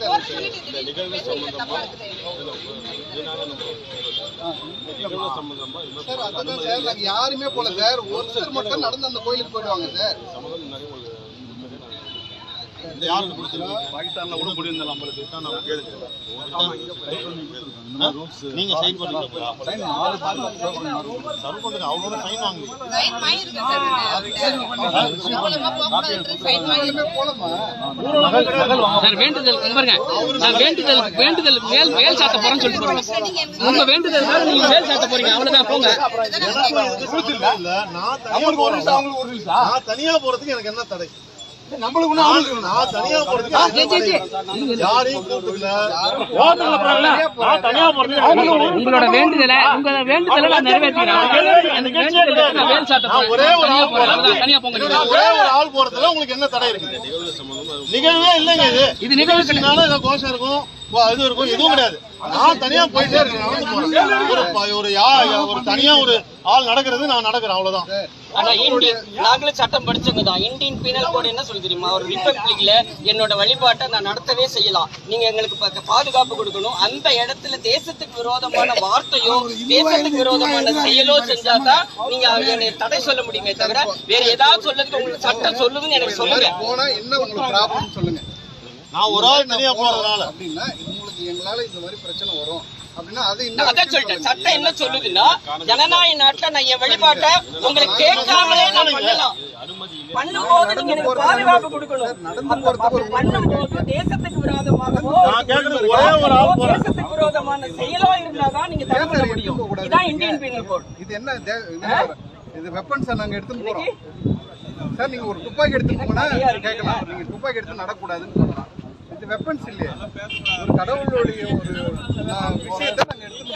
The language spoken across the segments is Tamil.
இந்த நிகழ்வு சம்பந்தமா இதனால நம்ம சம்பந்தமா யாருமே போல சார். ஒருத்தர் மட்டும் நடந்து அந்த கோயிலுக்கு போயிடுவாங்க சார் சம்மதம் நிறைய உங்களுக்கு முன்னாடியே நான் இந்த யாருக்கு பாகிஸ்தான்ல கூட நம்மளுக்கு தான் நம்ம கேளுங்க சைன் சர்வ் பண்ணுங்க அவங்களோட சைன் சார். வேண்டுதல் பாருங்க. சார் வேண்டுதல் வேண்டுதல் மேல் மேல் சாத்த போறேன்னு சொல்லிட்டு உங்க வேண்டுதல் நீங்க மேல் சாத்த போறீங்க. அவ்வளவுதான் போங்க. இல்ல நான் தனியா போறேன். நான் தனியா போறதுக்கு எனக்கு என்ன தடை? நம்மளுக்கு நான் தனியா? யாரையும் கூப்பிடல. உங்களோட வேண்டுதலை உங்களோட வேண்டுதலை நான் வேண்டுதல் நான் ஒரே ஒரு ஆள் போறேன். போறேன். தனியா போங்க. நீங்க. ஒரே ஒரு ஆள் போறதுல உங்களுக்கு என்ன தடை இருக்கு நிகழ்வே இல்லைங்க இது. இது நிகழ்வு நிகழ்ச்சினால ஏதோ கோஷம் இருக்கும். இது இருக்கும் எதுவும் கிடையாது. நான் தனியா போயிட்டே இருக்கேன். ஒரு ப- ஒரு யா ஒரு தனியா ஒரு ஆள் நடக்கிறது நான் நடக்கிறேன். அவ்வளவுதான். ஆனா இந்தியன் நாங்களும் சட்டம் படிச்சவங்க தான். இந்தியன் பீனல் கோட் என்ன சொல்லி தெரியுமா? ஒரு ரிப்பப்ளிக்ல என்னோட வழிபாட்டை நான் நடத்தவே செய்யலாம். நீங்க எங்களுக்கு பாதுகாப்பு கொடுக்கணும். அந்த இடத்துல தேசத்துக்கு விரோதமான வார்த்தையோ தேசத்துக்கு விரோதமான செயலோ செஞ்சாதான் நீங்க என்னை தடை சொல்ல முடியுமே தவிர வேற ஏதாவது சொல்லதுக்கு உங்களுக்கு சட்டம் சொல்லுதுன்னு எனக்கு சொல்லுங்க. போனா என்ன உங்களுக்கு சொல்லுங்க. நான் ஒரு ஆள் தனியா போறதுனால அப்படின்னா உங்களுக்கு எங்களால இந்த மாதிரி பிரச்சனை வரும். அதான் சொல்லிட்டேன். சட்டம் என்ன சொல்லுதுன்னா ஜனநாயக நாட்டுல நான் என் வழிபாட்டை உங்களுக்கு கேட்காமலே நான் பண்ணலாம். பண்ணும்போது நீங்க எனக்கு பாதுகாப்பு கொடுக்கணும். பண்ணும்போது தேசத்துக்கு விரோதமாகவோ தேசத்துக்கு விரோதமான செயலோ இருந்தாதான் நீங்க தடை பண்ண முடியும். இதான் இந்தியன் பீனல் கோட் இது என்ன இது வெப்பன்ஸ் நாங்க எடுத்துட்டு போறோம். சார் நீங்க ஒரு துப்பாக்கி எடுத்துட்டு போனா கேட்கலாம். நீங்க துப்பாக்கி எடுத்து நடக்கூடாதுன்னு சொல்லலாம். இது வெப்பன்ஸ் இல்லையே. ஒரு கடவுளுடைய ஒரு விஷயத்தை நாங்க எடுத்துட்டு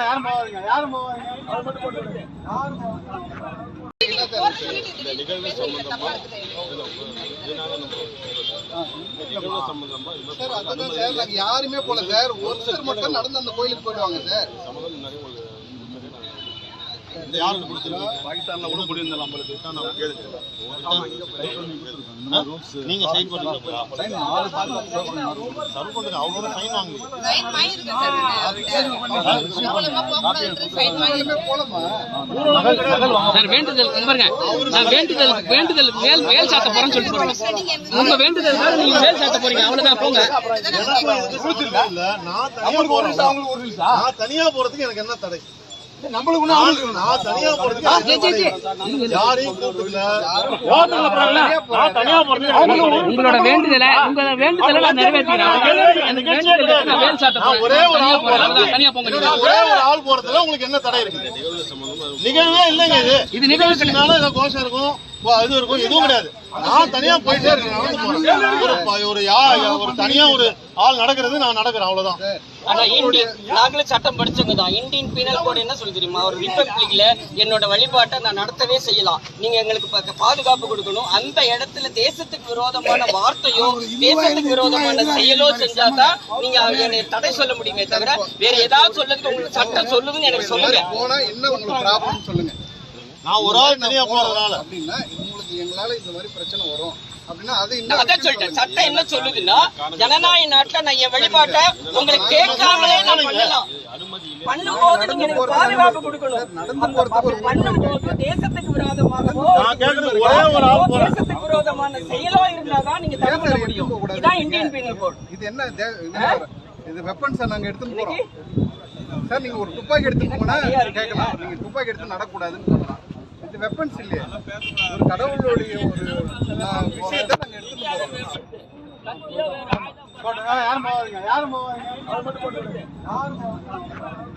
யாரும் போவாதீங்க யாரும் போவாதீங்க மட்டும் போட்டு. யாரும் போவாதீங்க. இந்த நிகழ்வு சம்பந்தமா இல்ல, இதனால நம்ம நிகழ்வு சம்பந்தமா இது சார் அதுதான் சார் நாங்க யாருமே போல சார் ஒருத்தர் மட்டும் நடந்து அந்த கோயிலுக்கு போயிடுவாங்க சார் நிறைய யாருக்கு கொடுத்துருக்கீங்க பாகிஸ்தான்ல கூட முடியிருந்தா நம்மளுக்கு தான் நம்ம கேளுங்க நீங்க சைன் பண்ணுங்க அவங்களோட சைன் வாங்குங்க சார். வேண்டுதல் பாருங்க. சார் வேண்டுதல் வேண்டுதல் மேல் மேல் சாத்த போறேன்னு சொல்லிட்டு போறீங்க உங்க வேண்டுதல் நீங்க மேல் சாத்த போறீங்க. அவ்வளவுதான் போங்க. நான் போறேன். நான் தனியா போறதுக்கு எனக்கு என்ன தடை? நம்மளுக்கு நான் நான் தனியா தடை? யாரையும் கூப்பிடல. உங்களோட வேண்டுதலை உங்களோட வேண்டுதலை நான் எனக்கு வேண்டுதல் நான் நான் ஒரே ஒரு ஆள் போறேன். தனியா போங்க. ஒரே ஒரு ஆள் போறதுல உங்களுக்கு என்ன தடை இருக்கு? நிகழ்வே இல்லைங்க இது. இது நிகழ்வு நிகழ்ச்சினால ஏதோ கோஷம் இருக்கும். இது இருக்கும். எதுவும் கிடையாது. நான் தனியா போயிட்டே இருக்கேன். ஒரு ஒரு தனியா ஒரு ஆள் நடக்கிறது நான் நடக்கிறேன் அவ்வளவுதான். ஆனா இந்தியன் நாங்களும் சட்டம் படிச்சவங்க தான். இந்தியன் பீனல் கோட் என்ன சொல்லி தெரியுமா? ஒரு ரிப்பப்ளிக்ல என்னோட வழிபாட்டை நான் நடத்தவே செய்யலாம். நீங்க எங்களுக்கு பாதுகாப்பு கொடுக்கணும். அந்த இடத்துல தேசத்துக்கு விரோதமான வார்த்தையோ தேசத்துக்கு விரோதமான செயலோ செஞ்சாதான் நீங்க என்னை தடை சொல்ல முடியுமே தவிர வேற ஏதாவது சொல்லதுக்கு உங்களுக்கு சட்டம் சொல்லுதுன்னு எனக்கு சொல்லுங்க. போனா என்ன உங்களுக்கு சொல்லுங்க. நான் ஒரு ஆள் தனியா போறதுனால எங்களால இந்த மாதிரி பிரச்சனை வரும். அப்படின்னா அது நான் இன்னும் அதான் சொல்லிட்டேன். சட்டம் என்ன சொல்லுதுன்னா ஜனநாயக நாட்டுல நான் என் வழிபாட்டை உங்களுக்கு கேட்காமலே நான் பண்ணலாம். பண்ணும்போது நீங்க எனக்கு பாதுகாப்பு கொடுக்கணும். பண்ணும்போது தேசத்துக்கு விரோதமாகவோ தேசத்துக்கு விரோதமான செயலோ இருந்தாதான் நீங்க தடை பண்ண முடியும். இதான் இந்தியன் பீனல் கோட் இது என்ன இது வெப்பன்ஸ் நாங்க எடுத்துட்டு போறோம். சார் நீங்க ஒரு துப்பாக்கி எடுத்துட்டு போனா கேட்கலாம். நீங்க துப்பாக்கி எடுத்து நடக்கூடாதுன்னு சொல்லலாம். இது வெப்பன்ஸ் இல்லையே. ஒரு கடவுளுடைய ஒரு விஷயத்தை நாங்க எடுத்துட்டு போறோம். யாரும் போவாதீங்க யாரும் போவாதீங்க அவர் மட்டும் போட்டு யாரும் போவாங்க